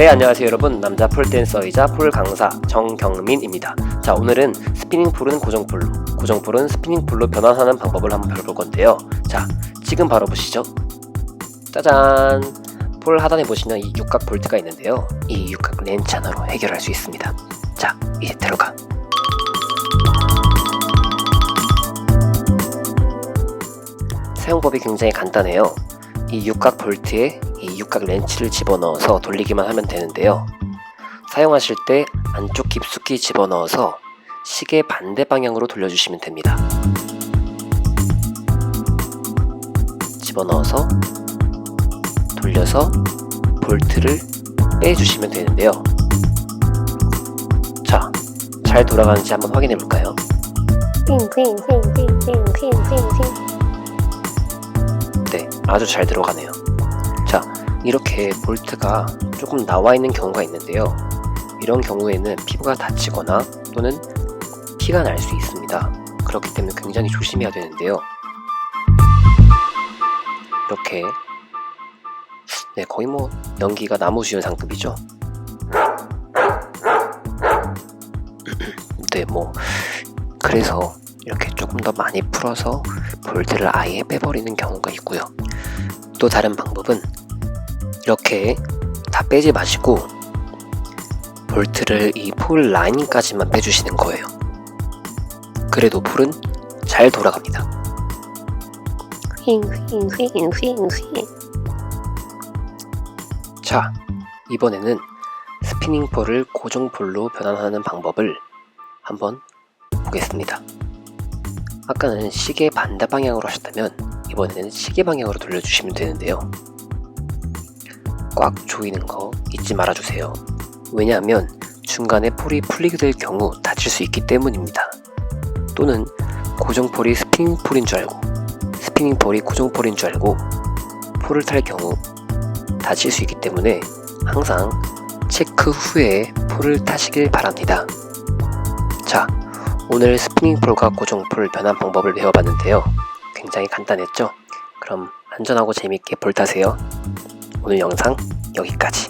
네 안녕하세요 여러분. 남자 폴댄서이자 폴 강사 정경민입니다. 자 오늘은 스피닝 풀은 고정풀로 고정풀은 스피닝 풀로 변환하는 방법을 한번 배워볼 건데요. 자 지금 바로 보시죠. 짜잔! 폴 하단에 보시면 이 육각 볼트가 있는데요. 이 육각 렌치 하나로 해결할 수 있습니다. 자 이제 들어가. 사용법이 굉장히 간단해요 이 육각 볼트에 이 육각 렌치를 집어넣어서 돌리기만 하면 되는데요. 사용하실 때 안쪽 깊숙이 집어넣어서 시계 반대 방향으로 돌려주시면 됩니다. 집어넣어서 돌려서 볼트를 빼주시면 되는데요. 자, 잘 돌아가는지 한번 확인해 볼까요? 네, 아주 잘 들어가네요. 자, 이렇게 볼트가 조금 나와 있는 경우가 있는데요. 이런 경우에는 피부가 다치거나 또는 피가 날 수 있습니다. 그렇기 때문에 굉장히 조심해야 되는데요. 이렇게 네, 거의 뭐 연기가 나무주연 상급이죠. 네, 뭐 그래서 이렇게 조금 더 많이 풀어서 볼트를 아예 빼버리는 경우가 있고요. 또 다른 방법은 이렇게 다 빼지 마시고 볼트를 이 폴 라인까지만 빼주시는 거예요. 그래도 폴은 잘 돌아갑니다. 자, 이번에는 스피닝 폴을 고정 폴로 변환하는 방법을 한번 보겠습니다. 아까는 시계 반대 방향으로 하셨다면 이번에는 시계 방향으로 돌려주시면 되는데요. 꽉 조이는 거 잊지 말아주세요. 왜냐하면 중간에 폴이 풀리게 될 경우 다칠 수 있기 때문입니다. 또는 고정폴이 스피닝 폴인 줄 알고 스피닝 폴이 고정 폴인 줄 알고 폴을 탈 경우 다칠 수 있기 때문에 항상 체크 후에 폴을 타시길 바랍니다. 자, 오늘 스피닝 폴과 고정 폴 변환 방법을 배워봤는데요. 굉장히 간단했죠? 그럼 안전하고 재밌게 볼 타세요. 오늘 영상 여기까지.